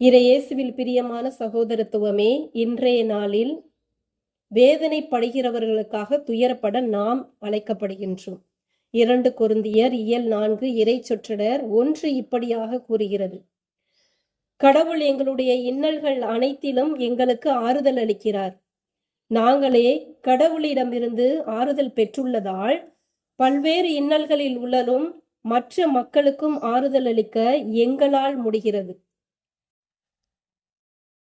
இறையேசுவில் பிரியமான சகோதரத்துவமே இன்றைய நாளில் வேதனைப்படுகிறவர்களுக்காக துயரப்பட நாம் அழைக்கப்படுகின்றோம். இரண்டு குருந்தியர் இயல் நான்கு இறை சொற்றடர் ஒன்று இப்படியாக கூறுகிறது. கடவுள் எங்களுடைய இன்னல்கள் அனைத்திலும் எங்களுக்கு ஆறுதல் அளிக்கிறார். நாங்களே கடவுளிடமிருந்து ஆறுதல் பெற்றுள்ளதால் பல்வேறு இன்னல்களில் உள்ளலும் மற்ற மக்களுக்கும் ஆறுதல் அளிக்க எங்களால் முடிகிறது.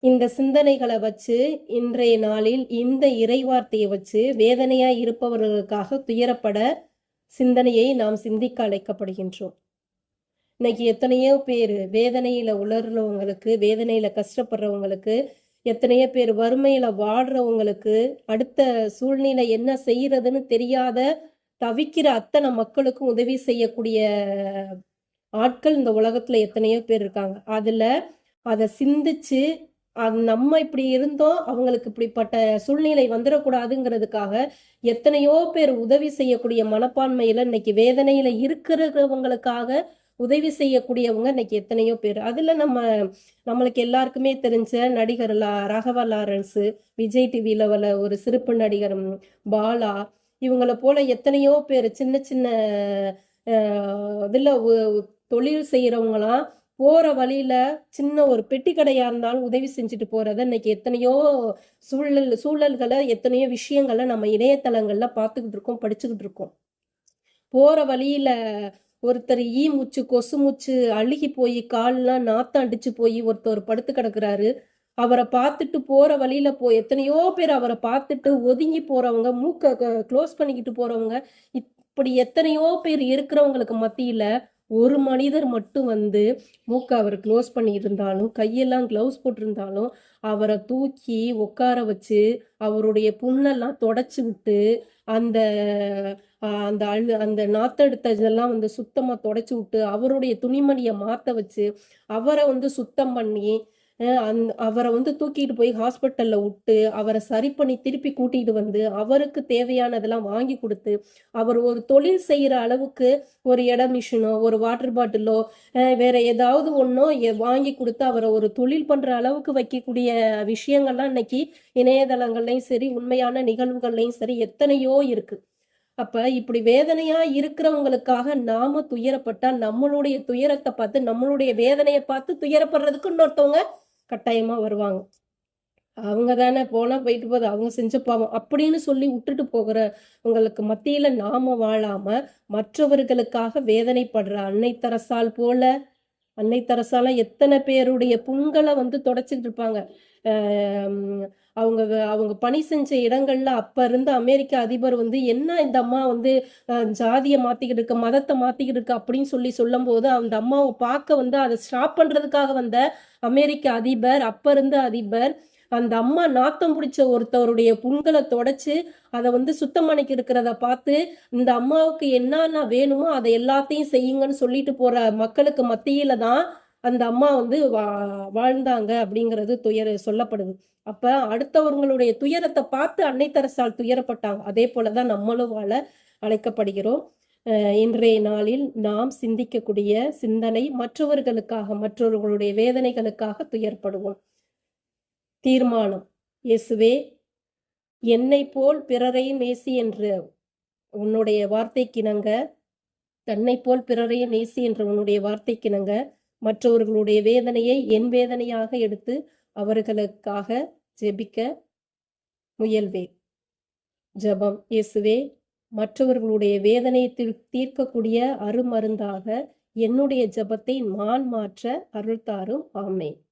இந்த சிந்தனைகளை வச்சு இன்றைய நாளில் இந்த இறைவார்த்தையை வச்சு வேதனையா இருப்பவர்களுக்காக துயரப்பட சிந்தனையை நாம் சிந்திக்க அழைக்கப்படுகின்றோம். இன்னைக்கு எத்தனையோ பேர் வேதனையில உளர்றவங்களுக்கு வேதனையில கஷ்டப்படுறவங்களுக்கு எத்தனையோ பேர் வறுமையில வாடுறவங்களுக்கு அடுத்த சூழ்நிலை என்ன செய்யறதுன்னு தெரியாத தவிக்கிற அத்தனை மக்களுக்கும் உதவி செய்யக்கூடிய ஆட்கள் இந்த உலகத்துல எத்தனையோ பேர் இருக்காங்க. அதுல அதை சிந்திச்சு அது நம்ம இப்படி இருந்தோம் அவங்களுக்கு இப்படிப்பட்ட சூழ்நிலை வந்துடக்கூடாதுங்கிறதுக்காக எத்தனையோ பேர் உதவி செய்யக்கூடிய மனப்பான்மையில இன்னைக்கு வேதனையில இருக்கிறவங்களுக்காக உதவி செய்யக்கூடியவங்க இன்னைக்கு எத்தனையோ பேர். அதுல நம்ம நம்மளுக்கு எல்லாருக்குமே தெரிஞ்ச நடிகர் லா- ராகவா லாரன்ஸ் விஜய் டிவியில வர ஒரு சிறப்பு நடிகர் பாலா இவங்களை போல எத்தனையோ பேர் சின்ன சின்ன இதில் தொழில் செய்யறவங்களாம் போற வழியில சின்ன ஒரு பெட்டி கடையா இருந்தாலும் உதவி செஞ்சுட்டு போறத இன்னைக்கு எத்தனையோ சூழல் சூழல்களை எத்தனையோ விஷயங்களை நம்ம இணையதளங்கள்ல பார்த்துக்கிட்டு இருக்கோம் படிச்சுக்கிட்டு இருக்கோம். போற வழியில ஒருத்தர் ஈ மூச்சு கொசு மூச்சு அழுகி போய் கால்லாம் நாத்தம் அடிச்சு போய் ஒருத்தர் படுத்து கிடக்குறாரு. அவரை பார்த்துட்டு போற வழியில போ எத்தனையோ பேர் அவரை பார்த்துட்டு ஒதுங்கி போறவங்க மூக்க க்ளோஸ் பண்ணிக்கிட்டு போறவங்க இப்படி எத்தனையோ பேர் இருக்கிறவங்களுக்கு மத்தியில ஒரு மனிதர் மட்டும் வந்து மூக்கை அவர் க்ளோஸ் பண்ணி இருந்தாலும் கையெல்லாம் க்ளவுஸ் போட்டிருந்தாலும் அவரை தூக்கி உட்கார வச்சு அவருடைய புண்ணெல்லாம் தொடச்சி விட்டு அந்த அந்த அழு அந்த நாத்தெடுத்ததெல்லாம் வந்து சுத்தமாக தொடச்சி விட்டு அவருடைய துணிமணியை மாற்ற வச்சு அவரை வந்து சுத்தம் பண்ணி அந் அவரை வந்து தூக்கிட்டு போய் ஹாஸ்பிட்டலில் விட்டு அவரை சரி பண்ணி திருப்பி கூட்டிகிட்டு வந்து அவருக்கு தேவையானதெல்லாம் வாங்கி கொடுத்து அவர் ஒரு தொழில் செய்கிற அளவுக்கு ஒரு இட மிஷினோ ஒரு வாட்டர் பாட்டிலோ வேற ஏதாவது ஒன்றோ வாங்கி கொடுத்து அவரை ஒரு தொழில் பண்ணுற அளவுக்கு வைக்கக்கூடிய விஷயங்கள்லாம் இன்னைக்கு இணையதளங்கள்லையும் சரி உண்மையான நிகழ்வுகள்லையும் சரி எத்தனையோ இருக்கு. அப்ப இப்படி வேதனையா இருக்கிறவங்களுக்காக நாம துயரப்பட்டா நம்மளுடைய துயரத்தை பார்த்து நம்மளுடைய வேதனையை பார்த்து துயரப்படுறதுக்கு இன்னொருத்தவங்க கட்டாயமாக வருவாங்க. அவங்க தானே போனால் போயிட்டு போகுது அவங்க செஞ்ச பாவம். அப்படின்னு சொல்லி விட்டுட்டு போகிற உங்களுக்கு மத்தியில நாம வாழாமல் மற்றவர்களுக்காக வேதனைப்படுற அன்னை தரசால் போல அன்னை எத்தனை பேருடைய புண்களை வந்து தொடச்சிட்டு இருப்பாங்க. அவங்க அவங்க பணி செஞ்ச இடங்கள்ல அப்ப இருந்த அமெரிக்க அதிபர் வந்து என்ன இந்த அம்மா வந்து ஜாதியை மாத்திக்கிட்டு இருக்கு மதத்தை மாத்திக்கிட்டு இருக்கு அப்படின்னு சொல்லி சொல்லும் போது அந்த அம்மாவை பார்க்க வந்து அதை ஸ்டாப் பண்றதுக்காக வந்த அமெரிக்க அதிபர் அப்ப இருந்த அதிபர் அந்த அம்மா நாத்தம் பிடிச்ச ஒருத்தவருடைய புண்களை தொடச்சு அதை வந்து சுத்தம் பண்ணிக்க இருக்கிறத பார்த்து இந்த அம்மாவுக்கு என்னென்ன வேணுமோ அதை எல்லாத்தையும் செய்யுங்கன்னு சொல்லிட்டு போற மக்களுக்கு மத்தியில தான் அந்த அம்மா வந்து வா- வாழ்ந்தாங்க அப்படிங்கிறது துயர சொல்லப்படுது. அப்ப அடுத்தவர்களுடைய துயரத்தை பார்த்து அன்னை தரசால் துயரப்பட்டாங்க. அதே போலதான் நம்மளும் வாழ அழைக்கப்படுகிறோம். இன்றைய நாளில் நாம் சிந்திக்கக்கூடிய சிந்தனை மற்றவர்களுக்காக மற்றவர்களுடைய வேதனைகளுக்காக துயர்படுவோம் தீர்மானம். இயேசுவே என்னை போல் பிறரையும் நேசி என்று உன்னுடைய வார்த்தைக்கிணங்க தன்னை போல் பிறரையும் நேசி என்ற உன்னுடைய வார்த்தைக்கிணங்க மற்றவர்களுடைய வேதனையை என் வேதனையாக எடுத்து அவர்களுக்காக ஜெபிக்க முயல்வேன். ஜெபம். இயேசுவே மற்றவர்களுடைய வேதனையை தீர்- தீர்க்கக்கூடிய அருமருந்தாக என்னுடைய ஜெபத்தை நான் மாற்ற அருள்தாரும். தாரும்